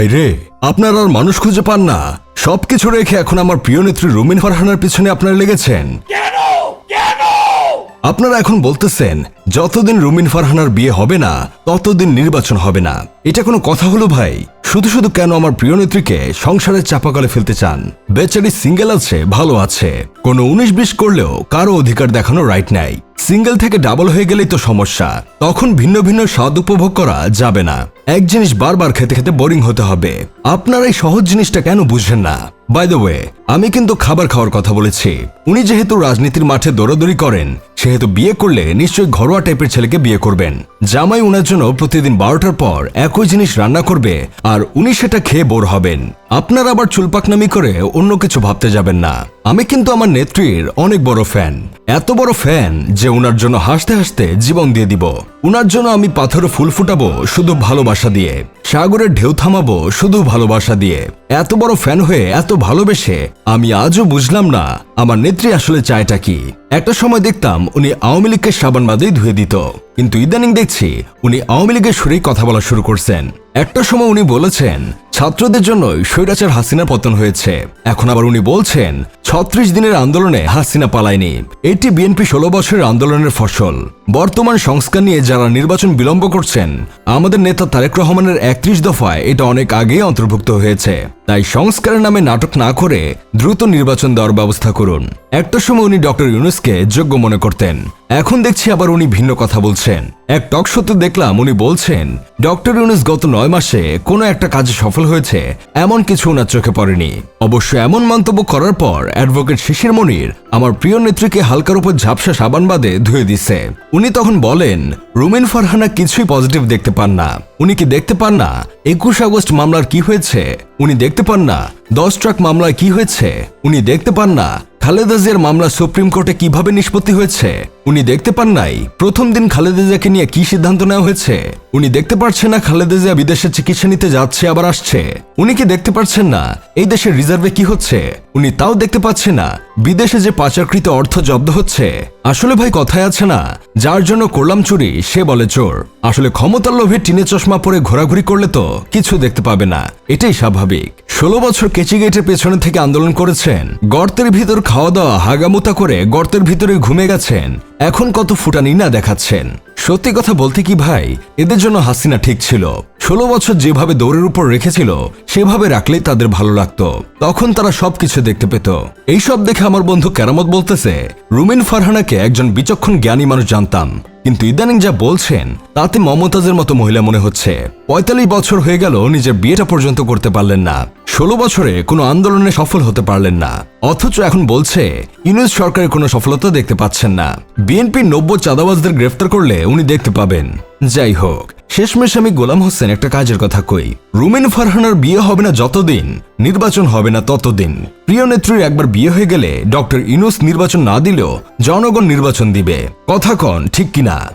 ভাইরে আপনার আর মানুষ খুঁজে পান না। সবকিছু রেখে এখন আমার প্রিয় নেত্রী রুমিন ফারহানার পিছনে আপনারা লেগেছেন। আপনারা এখন বলতেছেন যতদিন রুমিন ফারহানার বিয়ে হবে না ততদিন নির্বাচন হবে না। এটা কোনো কথা হলো ভাই? শুধু শুধু কেন আমার প্রিয় নেত্রীকে সংসারের চাপাকলে ফেলতে চান? বেচারি সিঙ্গেল আছে, ভালো আছে। কোনো উনিশ বিশ করলেও কারও অধিকার দেখানো রাইট নাই। সিঙ্গেল থেকে ডাবল হয়ে গেলেই তো সমস্যা। তখন ভিন্ন ভিন্ন স্বাদ উপভোগ করা যাবে না। এক জিনিস বারবার খেতে খেতে বোরিং হতে হবে। আপনারা এই সহজ জিনিসটা কেন বুঝছেন না? বাই দ্য ওয়ে আমি কিন্তু খাবার খাওয়ার কথা বলেছি। উনি যেহেতু রাজনীতির মাঠে দৌড়াদৌড়ি করেন, সেহেতু বিয়ে করলে নিশ্চয়ই ঘরোয়া টাইপের ছেলেকে বিয়ে করবেন। জামাই উনার জন্য প্রতিদিন বারোটার পর একই জিনিস রান্না করবে আর উনি সেটা খেয়ে বোর হবেন। আপনার আবার চুলপাকনামি করে অন্য কিছু ভাবতে যাবেন না। আমি কিন্তু আমার নেত্রীর অনেক বড় ফ্যান। এত বড় ফ্যান যে উনার জন্য হাসতে হাসতে জীবন দিয়ে দিব। উনার জন্য আমি পাথরে ফুল ফুটাবো শুধু ভালোবাসা দিয়ে। সাগরের ঢেউ থামাবো শুধু ভালোবাসা দিয়ে। এত বড় ফ্যান হয়ে এত ভালোবেসে আমি আজও বুঝলাম না আমার নেত্রী আসলে চায়টা কি। একটা সময় দেখতাম উনি আওয়ামী লীগকে সাবান বাদেই ধুয়ে দিত। কিন্তু ইদানিং দেখছি উনি আওয়ামী লীগের সুরেই কথা বলা শুরু করছেন। একটা সময় উনি বলেছেন, ছাত্রদের জন্যই স্বৈরাচার হাসিনার পতন হয়েছে। এখন আবার উনি বলছেন, ছত্রিশ দিনের আন্দোলনে হাসিনা পালায়নি। এটি বিএনপি ষোলো বছরের আন্দোলনের ফসল। বর্তমান সংস্কার নিয়ে যারা নির্বাচন বিলম্ব করছেন, আমাদের নেতা তারেক রহমানের একত্রিশ দফায় এটা অনেক আগেই অন্তর্ভুক্ত হয়েছে। তাই সংস্কারের নামে নাটক না করে দ্রুত নির্বাচন দেওয়ার ব্যবস্থা করুন। একটা সময় উনি ডক্টর ইউনুসকে যোগ্য মনে করতেন। এখন দেখছি আবার উনি ভিন্ন কথা বলছেন। এক টক সত্য দেখলাম উনি বলছেন ডক্টর ইউনুস গত নয় মাসে কোনো একটা কাজে সফল হয়েছে, এমন কিছু ওনার চোখে পড়েনি। অবশ্য এমন মন্তব্য করার পর অ্যাডভোকেট শিশির মনির আমার প্রিয় নেত্রীকে হালকার উপর ঝাপসা সাবান বাদে ধুয়ে দিছে। উনি তখন বলেন, রুমিন ফারহানা কিছুই পজিটিভ দেখতে পান না। উনি কি দেখতে পান না? একুশ আগস্ট মামলার কি হয়েছে? উনি দেখতে পান না? দশ ট্রাক মামলায় কি হয়েছে? উনি দেখতে পান না? খালেদা জিয়ার মামলা সুপ্রিম কোর্টে কীভাবে নিষ্পত্তি হয়েছে? উনি দেখতে পান নাই। প্রথম দিন খালেদা জিয়াকে নিয়ে কি সিদ্ধান্ত নেওয়া হয়েছে? উনি দেখতে পারছেন না খালেদা জিয়া বিদেশে চিকিৎসা নিতে যাচ্ছে, আবার আসছে। উনি কি দেখতে পারছেন না? এই দেশের রিজার্ভে কি হচ্ছে? উনি তাও দেখতে পাচ্ছে না। বিদেশে যে পাচারকৃত অর্থ জব্দ হচ্ছে, আসলে ভাই কথায় আছে না। যার জন্য করলাম চুরি, সে বলে চোর। আসলে ক্ষমতার লোভে টিনে চশমা পরে ঘোরাঘুরি করলে তো কিছু দেখতে পাবে না। এটাই স্বাভাবিক। ষোলো বছর কেচি গেটের পেছনে থেকে আন্দোলন করেছেন। গর্তের ভিতর খাওয়া দাওয়া হাগামোতা করে গর্তের ভিতরে ঘুমে গেছেন। এখন কত ফুটানি না দেখাচ্ছেন। সত্যি কথা বলতে কি ভাই, এদের জন্য হাসিনা ঠিক ছিল। ষোলো বছর যেভাবে দৌড়ের উপর রেখেছিল, সেভাবে রাখলেই তাদের ভালো লাগতো। তখন তারা সবকিছু দেখতে পেত। এইসব দেখে আমার বন্ধু কেরামত বলতেছে, রুমিন ফারহানাকে একজন বিচক্ষণ জ্ঞানী মানুষ জানতাম। কিন্তু ইদানিং যা বলছেন, তাতে মমতাজের মতো মহিলা মনে হচ্ছে। পঁয়তাল্লিশ বছর হয়ে গেল, নিজের বিয়েটা পর্যন্ত করতে পারলেন না। ষোলো বছরে কোনো আন্দোলনে সফল হতে পারলেন না। অথচ এখন বলছে, ইউনুস সরকারের কোনো সফলতা দেখতে পাচ্ছেন না। বিএনপির নব্য চাঁদাবাজদের গ্রেফতার করলে উনি দেখতে পাবেন। যাই হোক শেষমেশ আমি গোলাম হোসেন একটা কাজের কথা কই। রুমেন ফারহানার বিয়ে হবে না যতদিন, নির্বাচন হবে না ততদিন। প্রিয় নেত্রীর একবার বিয়ে হয়ে গেলে ডক্টর ইনোস নির্বাচন না দিলেও জনগণ নির্বাচন দিবে। কথা কন, ঠিক কিনা?